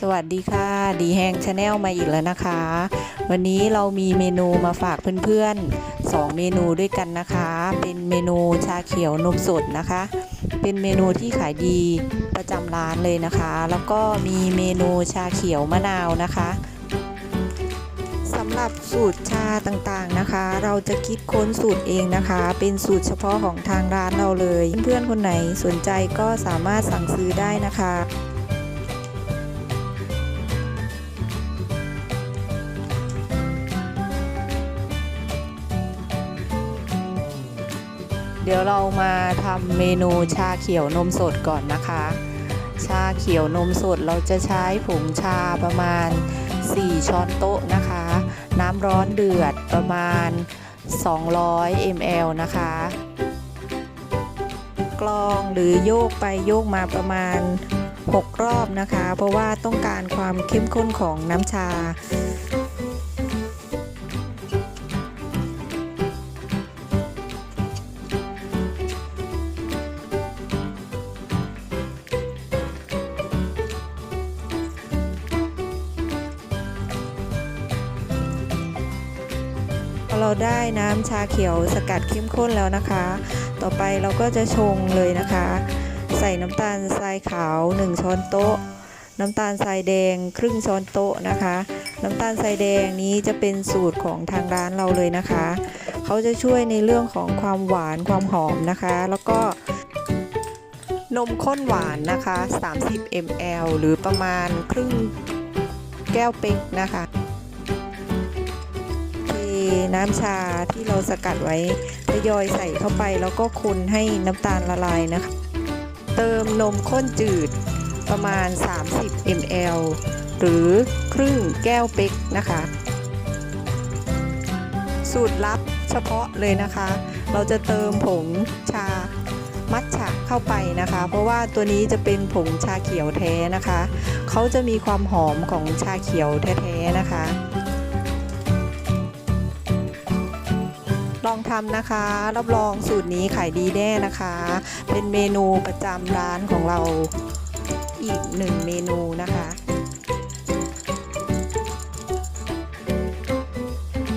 สวัสดีค่ะดีแฮงชาแนลมาอีกแล้วนะคะ วันนี้เรามีเมนูมาฝากเพื่อนๆ 2 เมนูด้วยกันนะคะ เป็นเมนูชาเขียวนมสดนะคะ เป็นเมนูที่ขายดีประจำร้านเลยนะคะ แล้วก็มีเมนูชาเขียวมะนาวนะคะสำหรับสูตรชาต่างๆนะคะ เราจะคิดค้นสูตรเองนะคะ เป็นสูตรเฉพาะของทางร้านเราเลย เพื่อนๆคนไหนสนใจก็สามารถสั่งซื้อได้นะคะ เดี๋ยวเรามาทำเมนูชาเขียวนมสดก่อนนะคะ ชาเขียวนมสดเราจะใช้ผงชาประมาณ 4 ช้อนโต๊ะนะคะ น้ำร้อนเดือดประมาณ 200 ml นะคะกรองหรือโยกไปโยกมาประมาณ 6 รอบนะคะ เพราะว่าต้องการความเข้มข้นของน้ำชา เราได้น้ำชาเขียวสกัดเข้มข้นแล้วนะคะ ต่อไปเราก็จะชงเลยนะคะ ใส่น้ำตาลทรายขาว 1 ช้อนโต๊ะ น้ำตาลทรายแดงครึ่งช้อนโต๊ะนะคะ น้ำตาลทรายแดงนี้จะเป็นสูตรของทางร้านเราเลยนะคะ เขาจะช่วยในเรื่องของความหวานความหอมนะคะ แล้วก็นมข้นหวานนะคะ 30 ml หรือประมาณครึ่งแก้วเป๊กนะคะ น้ำชาที่เราสกัดไว้ทยอยใส่เข้าไปแล้วก็คนให้น้ำตาลละลายนะคะ เติมนมข้นจืดประมาณ 30 ml หรือครึ่งแก้วเป๊กนะคะ สูตรลับเฉพาะเลยนะคะ เราจะเติมผงชามัทฉะเข้าไปนะคะ เพราะว่าตัวนี้จะเป็นผงชาเขียวแท้นะคะ เขาจะมีความหอมของชาเขียวแท้ๆนะคะ ลองทำนะคะ รับรองสูตรนี้ขายดีแน่นะคะ เป็นเมนูประจำร้านของเราอีกหนึ่งเมนูนะคะ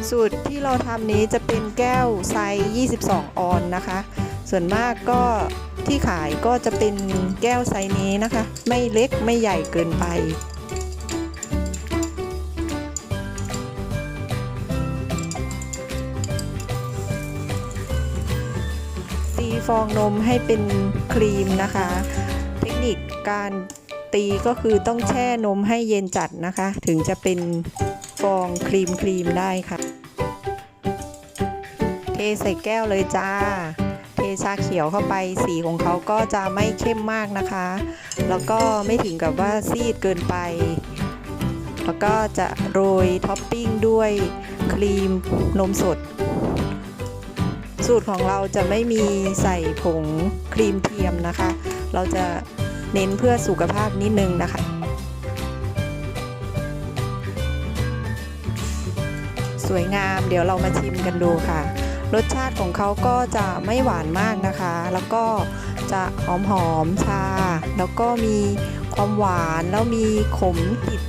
สูตรที่เราทำนี้จะเป็นแก้วไซส์ 22 ออนนะคะ ส่วนมากก็ที่ขายก็จะเป็นแก้วไซส์นี้นะคะ ไม่เล็กไม่ใหญ่เกินไป ฟองนมให้เป็นครีมนะคะ เทคนิคการตีก็คือต้องแช่นมให้เย็นจัดนะคะ ถึงจะเป็นฟองครีมครีมได้ค่ะ เทใส่แก้วเลยจ้า เทชาเขียวเข้าไปสีของเขาก็จะไม่เข้มมากนะคะ แล้วก็ไม่ถึงกับว่าซีดเกินไป แล้วก็จะโรยท็อปปิ้งด้วยครีมนมสด สูตรของเราจะไม่มีใส่ผงครีมเทียมนะคะ เราจะเน้นเพื่อสุขภาพนิดนึงนะคะสวยงามเดี๋ยวเรามาชิมกันดูค่ะ รสชาติของเขาก็จะไม่หวานมากนะคะ แล้วก็จะหอมหอมๆชา แล้วก็มีความหวานแล้วมีขมติด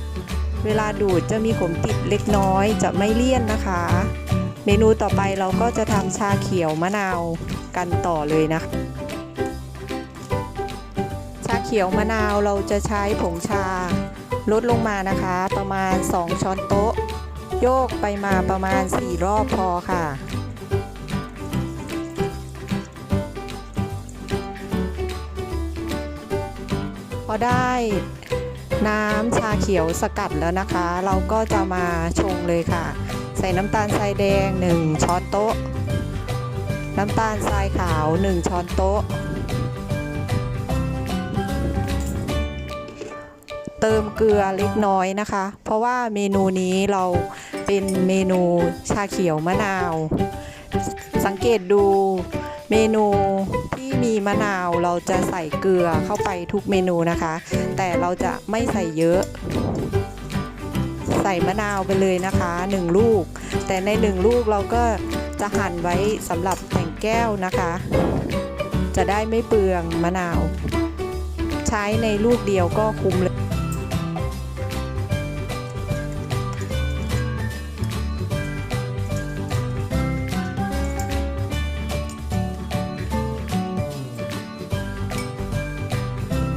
เวลาดูดจะมีขมติดเล็กน้อยจะไม่เลี่ยนนะคะ เมนูต่อไปเราก็จะทำชาเขียวมะนาวกันต่อเลยนะคะชาเขียวมะนาวเราจะใช้ผงชาลดลงมานะคะ ประมาณ 2 ช้อนโต๊ะ โยกไปมาประมาณ 4 รอบพอค่ะ พอได้น้ำชาเขียวสกัดแล้วนะคะ เราก็จะมาชงเลยค่ะ ใส่น้ำตาลทรายแดง 1 ช้อนโต๊ะ น้ำตาลทรายขาว 1 ช้อนโต๊ะ เติมเกลือเล็กน้อยนะคะ เพราะว่าเมนูนี้เราเป็นเมนูชาเขียวมะนาว สังเกตดูเมนูที่มีมะนาวเราจะใส่เกลือเข้าไปทุกเมนูนะคะ แต่เราจะไม่ใส่เยอะ ใส่มะนาวไปเลยนะคะ 1 ลูก แต่ใน 1 ลูกเราก็จะหั่นไว้สำหรับแต่งแก้วนะคะ จะได้ไม่เปลืองมะนาว ใช้ในลูกเดียวก็คุ้มเลย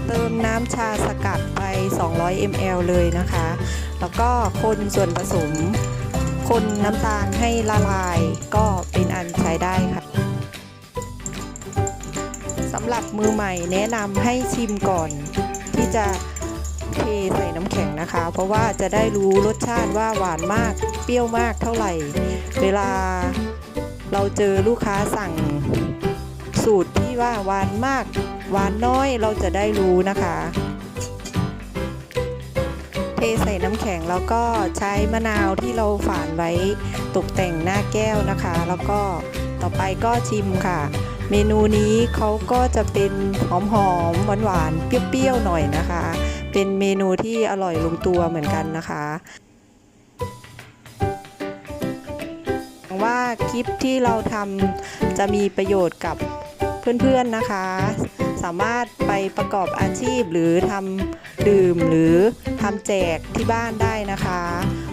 เติมน้ำชาสกัดไป 200 ml เลยนะคะ แล้วก็คนส่วนผสม คนน้ำตาลให้ละลายก็เป็นอันใช้ได้ค่ะสำหรับมือใหม่แนะนำให้ชิมก่อน ที่จะเทใส่น้ำแข็งนะคะ เพราะว่าจะได้รู้รสชาติว่าหวานมากเปรี้ยวมากเท่าไหร่ เวลาเราเจอลูกค้าสั่งสูตรที่ว่าหวานมากหวานน้อยเราจะได้รู้นะคะ ใส่น้ำแข็งแล้วก็ใช้มะนาวที่เราฝานไว้ตกแต่งหน้าแก้วนะคะ แล้วก็ต่อไปก็ชิมค่ะ เมนูนี้เขาก็จะเป็นหอมๆหวานๆเปรี้ยวๆหน่อยนะคะ เป็นเมนูที่อร่อยลงตัวเหมือนกันนะคะหวังว่าคลิปที่เราทำจะมีประโยชน์กับเพื่อนๆนะคะ สามารถไปประกอบอาชีพหรือทำดื่มหรือทำแจกที่บ้านได้นะคะ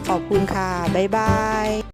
ขอบคุณค่ะ บ๊ายบาย